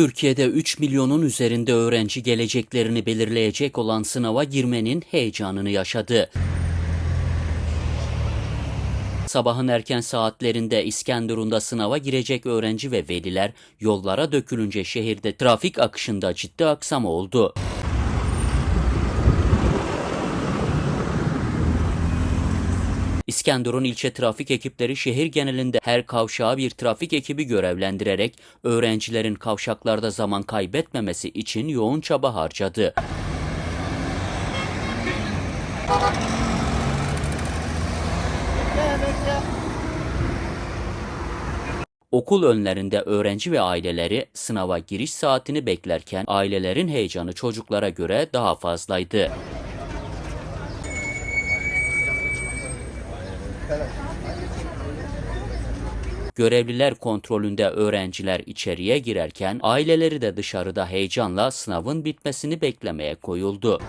Türkiye'de 3 milyonun üzerinde öğrenci geleceklerini belirleyecek olan sınava girmenin heyecanını yaşadı. Sabahın erken saatlerinde İskenderun'da sınava girecek öğrenci ve veliler yollara dökülünce şehirde trafik akışında ciddi aksama oldu. İskenderun ilçe trafik ekipleri şehir genelinde her kavşağa bir trafik ekibi görevlendirerek öğrencilerin kavşaklarda zaman kaybetmemesi için yoğun çaba harcadı. Okul önlerinde öğrenci ve aileleri sınava giriş saatini beklerken ailelerin heyecanı çocuklara göre daha fazlaydı. Görevliler kontrolünde öğrenciler içeriye girerken aileleri de dışarıda heyecanla sınavın bitmesini beklemeye koyuldu.